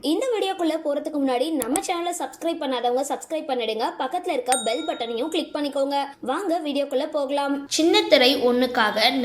இந்த வீடியோக்குள்ளே போறதுக்கு முன்னாடி நம்ம சேனலை சப்ஸ்கிரைப் பண்ணாதவங்க சப்ஸ்கிரைப் பண்ணிடுங்க. பக்கத்துல இருக்க பெல் பட்டனையும் கிளிக் பண்ணிக்கோங்க. வாங்க வீடியோக்குள்ளே போகலாம். சின்ன திரை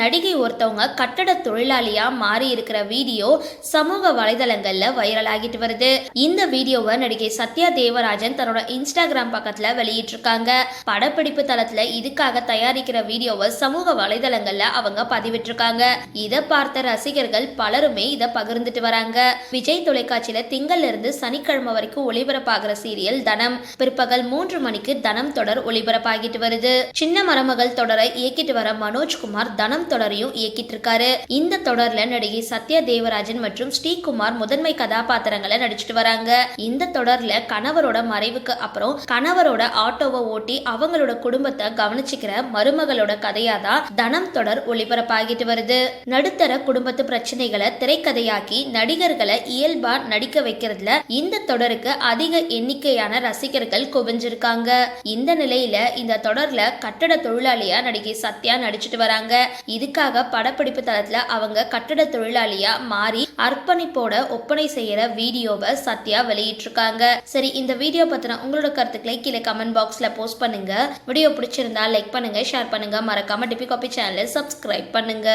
நடிகை ஒருத்தவங்க கட்டட தொழிலாளியா மாறி இருக்கிற வீடியோ சமூக வலைதளங்கள்ல வைரல் ஆகிட்டு வருது. இந்த வீடியோவை நடிகை சத்யா தேவராஜன் தன்னோட இன்ஸ்டாகிராம் பக்கத்துல வெளியிட்டிருக்காங்க. படப்பிடிப்பு தளத்துல இதுக்காக தயாரிக்கிற வீடியோவை சமூக வலைதளங்கள்ல அவங்க பதிவிட்டிருக்காங்க. இதை பார்த்த ரசிகர்கள் பலருமே இதை பகிர்ந்துட்டு வராங்க. விஜய் தொலைக்காட்சியில திங்கள்ல இருந்து சனிக்கிழமை வரைக்கும் ஒளிபரப்பாகிற சீரியல் தனம். பிற்பகல் மூன்று மணிக்கு தனம் தொடர் ஒளிபரப்பாகிட்டு வருது. சின்ன மருமகள் தொடரை இயக்கிட்டு வர மனோஜ்குமார் தனம் தொடரையும் இயக்கிட்டு இருக்காரு இந்த தொடர்ல நடிகை சத்யா தேவராஜன் மற்றும் ஸ்ரீகுமார் முதன்மை கதாபாத்திரங்களை நடிச்சிட்டு வராங்க. இந்த தொடர்ல கணவரோட மறைவுக்கு அப்புறம் கணவரோட ஆட்டோவை ஓட்டி அவங்களோட குடும்பத்தை கவனிச்சுக்கிற மருமகளோட கதையா தான் தனம் தொடர் ஒளிபரப்பாகிட்டு வருது. நடுத்தர குடும்பத்து பிரச்சனைகளை திரைக்கதையாக்கி நடிகர்களை இயல்பா நடிக்க வைக்கிறதுல இந்த தொடருக்கு அதிக எண்ணிக்கையான ரசிகர்கள் குவிஞ்சிருக்காங்க. இந்த நிலையில இந்த தொடர்ல கட்டட தொழிலாளியா நடிகை சத்யா நடிச்சிட்டு வராங்க. இதுக்காக படப்பிடிப்பு தளத்துல அவங்க கட்டட தொழிலாளியா மாறி அர்ப்பணிப்போட ஒப்பனை செய்யற வீடியோவை சத்யா வெளியிட்டிருக்காங்க. சரி இந்த வீடியோ பத்தின உங்களோட கருத்துக்களை கீழே கமெண்ட் பாக்ஸ்ல போஸ்ட் பண்ணுங்க. வீடியோ பிடிச்சிருந்தா லைக் பண்ணுங்க ஷேர் பண்ணுங்க. மறக்காம டிபி காபி சேனலை சப்ஸ்கிரைப் பண்ணுங்க.